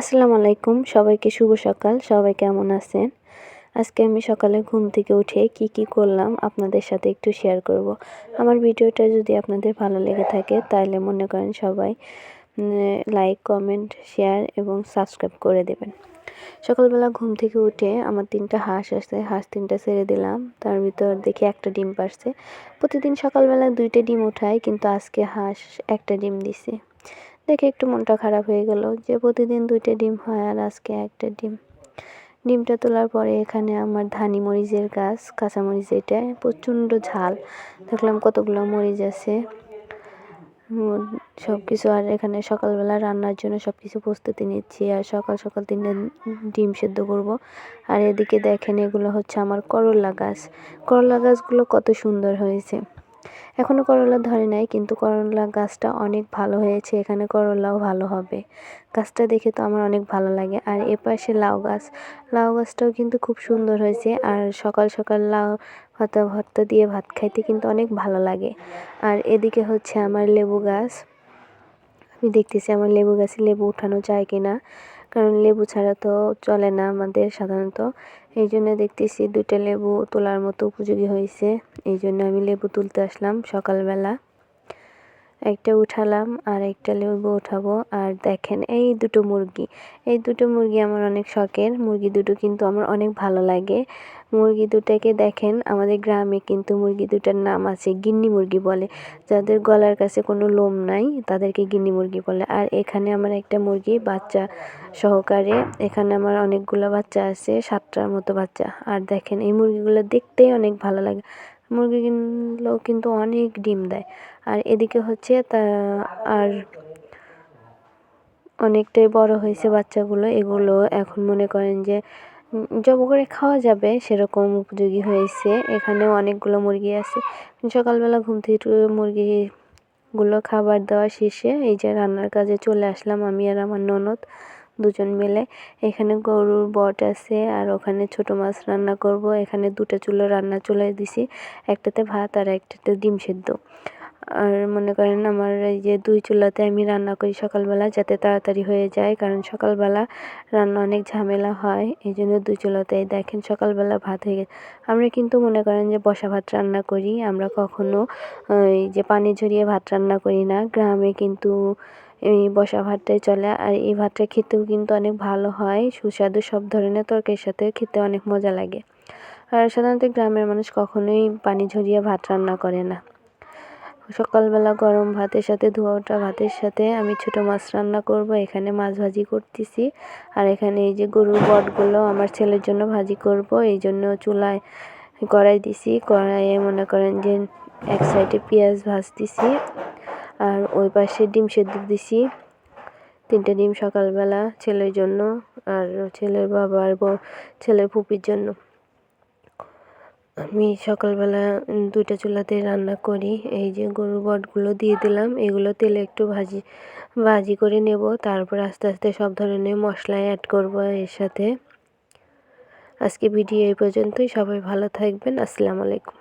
আসসালামু আলাইকুম, সবাইকে শুভ সকাল, সবাই কেমন আছেন? আজকে আমি সকালে ঘুম থেকে উঠে কি কি করলাম আপনাদের সাথে একটু শেয়ার করব। আমার ভিডিওটা যদি আপনাদের ভালো লেগে থাকে, তাহলে মনে করেন সবাই লাইক কমেন্ট শেয়ার এবং সাবস্ক্রাইব করে দেবেন। সকালবেলা ঘুম থেকে উঠে আমার তিনটা হাঁস আসছে হাঁস তিনটা ছেড়ে দিলাম। তার ভিতর দেখি একটা ডিম পারছে প্রতিদিন সকালবেলা দুইটা ডিম উঠায় কিন্তু আজকে হাঁস একটা ডিম দিছে। দেখে একটু মনটা খারাপ হয়ে গেল যে প্রতিদিন দুইটা ডিম হয় আর আজকে একটা ডিম। ডিমটা তোলার পরে এখানে আমার ধানি মরিচের গাছ, কাঁচা মরিচ এটা, প্রচণ্ড ঝাল। দেখলাম কতগুলো মরিচ আছে। সব কিছু আর এখানে সকালবেলা রান্নার জন্য সব কিছু প্রস্তুতি নিচ্ছি আর সকাল সকাল তিনটে ডিম সেদ্ধ করব। আর এদিকে দেখেন এগুলো হচ্ছে আমার করলা গাছ। করলা গাছগুলো কত সুন্দর হয়েছে। এখনও করলা ধরে নাই, কিন্তু করলা গাছটা অনেক ভালো হয়েছে, এখানে করলাও ভালো হবে। গাছটা দেখে তো আমার অনেক ভালো লাগে। আর এ পাশে লাউ গাছ, লাউ গাছটাও কিন্তু খুব সুন্দর হয়েছে। আর সকাল সকাল লাউ পাতা, ভর্তা দিয়ে ভাত খাইতে কিন্তু অনেক ভালো লাগে। আর এদিকে হচ্ছে আমার লেবু গাছ। আমি দেখতেছি আমার লেবু গাছে লেবু উঠানো যায় কিনা। কারণ লেবু ছাড়া তো চলে না আমাদের সাধারণত। এই জন্য দেখতেছি দুইটা লেবু তোলার মতো উপযোগী হয়েছে। এই জন্য আমি লেবু তুলতে আসলাম সকালবেলা। একটা উঠালাম আর একটা লেবু উঠাবো। আর দেখেন, এই দুটো মুরগি। এই দুটো মুরগি আমার অনেক শখের। মুরগি দুটো কিন্তু আমার অনেক ভালো লাগে। মুরগি দুটাকে দেখেন, আমাদের গ্রামে কিন্তু মুরগি দুটার নাম আছে গিন্নি মুরগি বলে। যাদের গলার কাছে কোনো লোম নাই, তাদেরকে গিন্নি মুরগি বলে। আর এখানে আমার একটা মুরগি বাচ্চা সহকারে, এখানে আমার অনেকগুলো বাচ্চা আছে, সাতটার মতো বাচ্চা। আর দেখেন, এই মুরগিগুলো দেখতেই অনেক ভালো লাগে। মুরগিগুলো কিন্তু অনেক ডিম দেয়। আর এদিকে হচ্ছে তা, আর অনেকটাই বড় হয়েছে বাচ্চাগুলো। এগুলো এখন মনে করেন যে জব করে খাওয়া যাবে সেরকম উপযোগী হয়েছে। এখানেও অনেকগুলো মুরগি আছে। সকালবেলা ঘুম থেকে মুরগিগুলো খাবার দেওয়া শেষে এই যে রান্নার কাজে চলে আসলাম আমি আর আমার ননদ। দুজন মিলে। এখানে গরুর বট আছে আর ওখানে ছোট মাছ রান্না করব। এখানে দুটো চুলো রান্না চলে দিছি, একটাতে ভাত আর একটাতে ডিম সেদ্ধ। আর মনে করেন আমার এই যে দুই চুলাতে আমি রান্না করি সকালবেলা যাতে তাড়াতাড়ি হয়ে যায়, কারণ সকালবেলা রান্না অনেক ঝামেলা হয়, এই জন্য দুই চুলাতেই দেখেন সকালবেলা ভাত হয়ে গেছে। আমরা কিন্তু মনে করেন যে বসা ভাত রান্না করি, আমরা কখনো এই যে পানি ঝরিয়ে ভাত রান্না করি না। গ্রামে কিন্তু এই বসা ভাতটাই চলে। আর এই ভাতটা খেতেও কিন্তু অনেক ভালো হয়, সুস্বাদু সব ধরনের তরকারির সাথে খেতে অনেক মজা লাগে। আর সাধারণত গ্রামের মানুষ কখনোই পানি ঝরিয়ে ভাত রান্না করে না। সকালবেলা গরম ভাতের সাথে ধোয়া ওঠা ভাতের সাথে আমি ছোট মাছ রান্না করব, এখানে মাছ ভাজি করতেছি। আর এখানে এই যে গরুর বটগুলো আমার ছেলের জন্য ভাজি করব, এই জন্য চুলায় কড়াই দিছি। কড়াইয়ে মনে করেন যে এক সাইডে পেঁয়াজ ভাজতেছি। ওই পাশে ডিম সেদ্ধ দিছি। তিনটে ডিম সকালবেলা ছেলের জন্য আর ছেলের বাবা আর ছেলের ফুপির জন্য। আমি সকালবেলা দুইটা চুলাতে রান্না করি। এই যে গরু বটগুলো দিয়ে দিলাম, এগুলো তেলে একটু ভাজি ভাজি করে নেব। তারপর আস্তে আস্তে সব ধরনের মশলা অ্যাড করব এর সাথে। আজকে ভিডিও এই পর্যন্তই। সবাই ভালো থাকবেন। আসসালামু আলাইকুম।